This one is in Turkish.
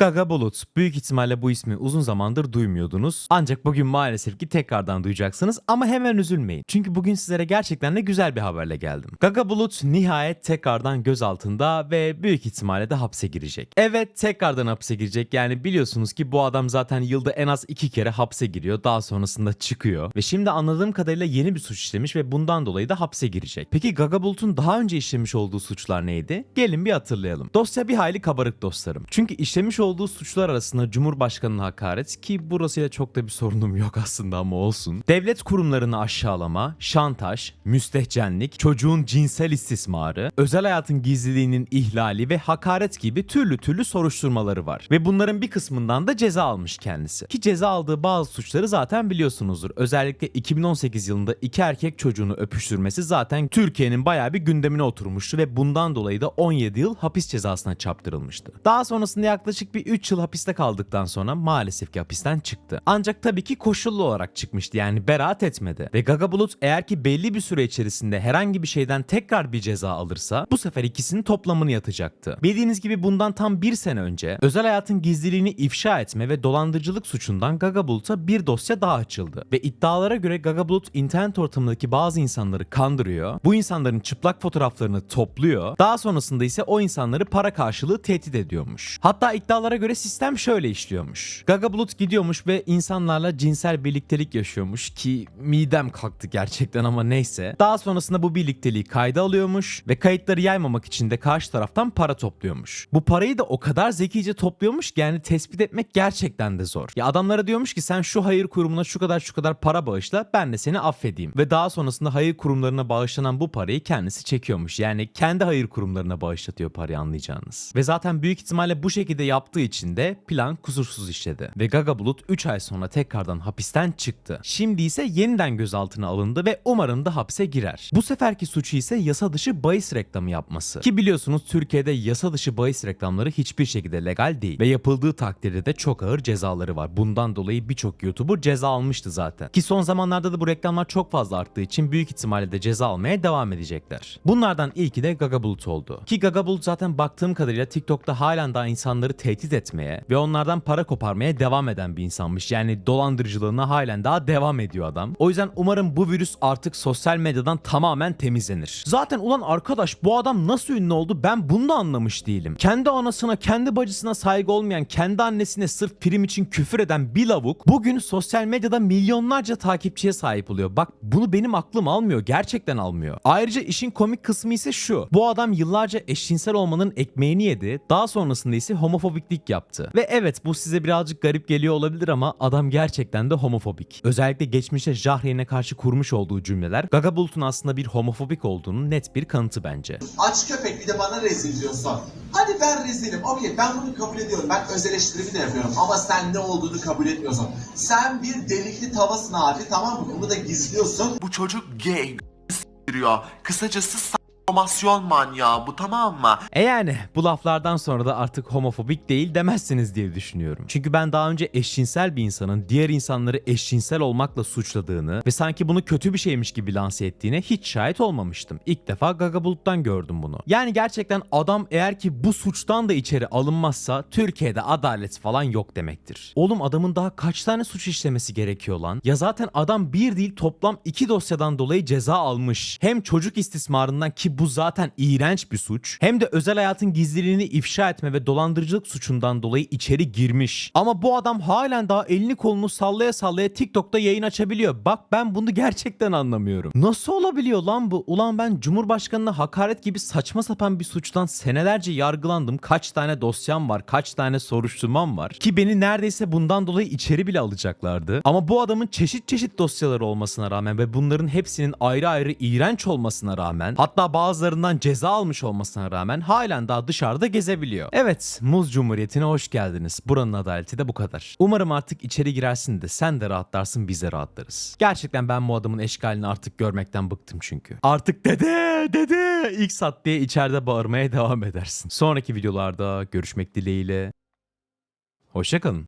Gaga Bulut. Büyük ihtimalle bu ismi uzun zamandır duymuyordunuz. Ancak bugün maalesef ki tekrardan duyacaksınız ama hemen üzülmeyin. Çünkü bugün sizlere gerçekten de güzel bir haberle geldim. Gaga Bulut nihayet tekrardan gözaltında ve büyük ihtimalle de hapse girecek. Evet tekrardan hapse girecek. Yani biliyorsunuz ki bu adam zaten yılda en az iki kere hapse giriyor. Daha sonrasında çıkıyor. Ve şimdi anladığım kadarıyla yeni bir suç işlemiş ve bundan dolayı da hapse girecek. Peki Gaga Bulut'un daha önce işlemiş olduğu suçlar neydi? Gelin bir hatırlayalım. Dosya bir hayli kabarık dostlarım. Çünkü işlemiş olduğu suçlar arasında Cumhurbaşkanı'na hakaret ki burasıyla çok da bir sorunum yok aslında ama olsun. Devlet kurumlarını aşağılama, şantaj, müstehcenlik, çocuğun cinsel istismarı, özel hayatın gizliliğinin ihlali ve hakaret gibi türlü türlü soruşturmaları var. Ve bunların bir kısmından da ceza almış kendisi. Ki ceza aldığı bazı suçları zaten biliyorsunuzdur. Özellikle 2018 yılında iki erkek çocuğunu öpüştürmesi zaten Türkiye'nin bayağı bir gündemine oturmuştu ve bundan dolayı da 17 yıl hapis cezasına çarptırılmıştı. Daha sonrasında yaklaşık bir 3 yıl hapiste kaldıktan sonra maalesef ki hapisten çıktı. Ancak tabii ki koşullu olarak çıkmıştı yani beraat etmedi. Ve Gaga Bulut eğer ki belli bir süre içerisinde herhangi bir şeyden tekrar bir ceza alırsa bu sefer ikisinin toplamını yatacaktı. Bildiğiniz gibi bundan tam bir sene önce özel hayatın gizliliğini ifşa etme ve dolandırıcılık suçundan Gaga Bulut'a bir dosya daha açıldı. Ve iddialara göre Gaga Bulut internet ortamındaki bazı insanları kandırıyor. Bu insanların çıplak fotoğraflarını topluyor. Daha sonrasında ise o insanları para karşılığı tehdit ediyormuş. Hatta iddialara göre sistem şöyle işliyormuş. Gaga Bulut gidiyormuş ve insanlarla cinsel birliktelik yaşıyormuş ki midem kalktı gerçekten ama neyse. Daha sonrasında bu birlikteliği kayda alıyormuş ve kayıtları yaymamak için de karşı taraftan para topluyormuş. Bu parayı da o kadar zekice topluyormuş ki yani tespit etmek gerçekten de zor. Ya adamlara diyormuş ki sen şu hayır kurumuna şu kadar şu kadar para bağışla ben de seni affedeyim. Ve daha sonrasında hayır kurumlarına bağışlanan bu parayı kendisi çekiyormuş. Yani kendi hayır kurumlarına bağışlatıyor parayı anlayacağınız. Ve zaten büyük ihtimalle bu şekilde yaptığı için de plan kusursuz işledi. Ve Gaga Bulut 3 ay sonra tekrardan hapisten çıktı. Şimdi ise yeniden gözaltına alındı ve umarım da hapse girer. Bu seferki suçu ise yasa dışı bahis reklamı yapması. Ki biliyorsunuz Türkiye'de yasa dışı bahis reklamları hiçbir şekilde legal değil. Ve yapıldığı takdirde de çok ağır cezaları var. Bundan dolayı birçok YouTuber ceza almıştı zaten. Ki son zamanlarda da bu reklamlar çok fazla arttığı için büyük ihtimalle de ceza almaya devam edecekler. Bunlardan ilki de Gaga Bulut oldu. Ki Gaga Bulut zaten baktığım kadarıyla TikTok'ta halen daha insanları tehdit etmeye ve onlardan para koparmaya devam eden bir insanmış. Yani dolandırıcılığına halen daha devam ediyor adam. O yüzden umarım bu virüs artık sosyal medyadan tamamen temizlenir. Zaten ulan arkadaş bu adam nasıl ünlü oldu ben bunu da anlamış değilim. Kendi anasına kendi bacısına saygı olmayan kendi annesine sırf prim için küfür eden bir lavuk bugün sosyal medyada milyonlarca takipçiye sahip oluyor. Bak bunu benim aklım almıyor. Gerçekten almıyor. Ayrıca işin komik kısmı ise şu. Bu adam yıllarca eşcinsel olmanın ekmeğini yedi. Daha sonrasında ise homofobiklik yaptı. Ve evet bu size birazcık garip geliyor olabilir ama adam gerçekten de homofobik. Özellikle geçmişte Jahreyn'e karşı kurmuş olduğu cümleler Gaga Bulut'un aslında bir homofobik olduğunun net bir kanıtı bence. Aç köpek bir de bana rezil diyorsun. Hadi ben rezilim. Okey ben bunu kabul ediyorum. Ben öz eleştirimi de yapıyorum. Ama sen ne olduğunu kabul etmiyorsun. Sen bir delikli tavasın abi tamam mı? Bunu da gizliyorsun. Bu çocuk gay s**tiriyor. Kısacası s**masyon manyağı bu tamam mı? E yani bu laflardan sonra da artık homofobik değil demezsiniz diye düşünüyorum. Çünkü ben daha önce eşcinsel bir insanın diğer insanları eşcinsel olmakla suçladığını ve sanki bunu kötü bir şeymiş gibi lanse ettiğine hiç şahit olmamıştım. İlk defa Gaga Bulut'tan gördüm bunu. Yani gerçekten adam eğer ki bu suçtan da içeri alınmazsa Türkiye'de adalet falan yok demektir. Oğlum adamın daha kaç tane suç işlemesi gerekiyor lan? Ya zaten adam bir değil toplam iki dosyadan dolayı ceza almış. Hem çocuk istismarından ki bu zaten iğrenç bir suç. Hem de özel hayatın gizliliğini ifşa etme ve dolandırıcılık suçundan dolayı içeri girmiş. Ama bu adam halen daha elini kolunu sallaya sallaya TikTok'ta yayın açabiliyor. Bak ben bunu gerçekten anlamıyorum. Nasıl olabiliyor lan bu? Ulan ben Cumhurbaşkanına hakaret gibi saçma sapan bir suçtan senelerce yargılandım. Kaç tane dosyam var, kaç tane soruşturmam var. Ki beni neredeyse bundan dolayı içeri bile alacaklardı. Ama bu adamın çeşit çeşit dosyaları olmasına rağmen ve bunların hepsinin ayrı ayrı iğrenç olmasına rağmen hatta bazılarından ceza almış olmasına rağmen halen daha dışarıda gezebiliyor. Evet, Muz Cumhuriyeti'ne hoş geldiniz. Buranın adaleti de bu kadar. Umarım artık içeri girersin de sen de rahatlarsın biz de rahatlarız. Gerçekten ben bu adamın eşkalini artık görmekten bıktım çünkü. Artık dede dede ilk sat diye içeride bağırmaya devam edersin. Sonraki videolarda görüşmek dileğiyle. Hoşçakalın.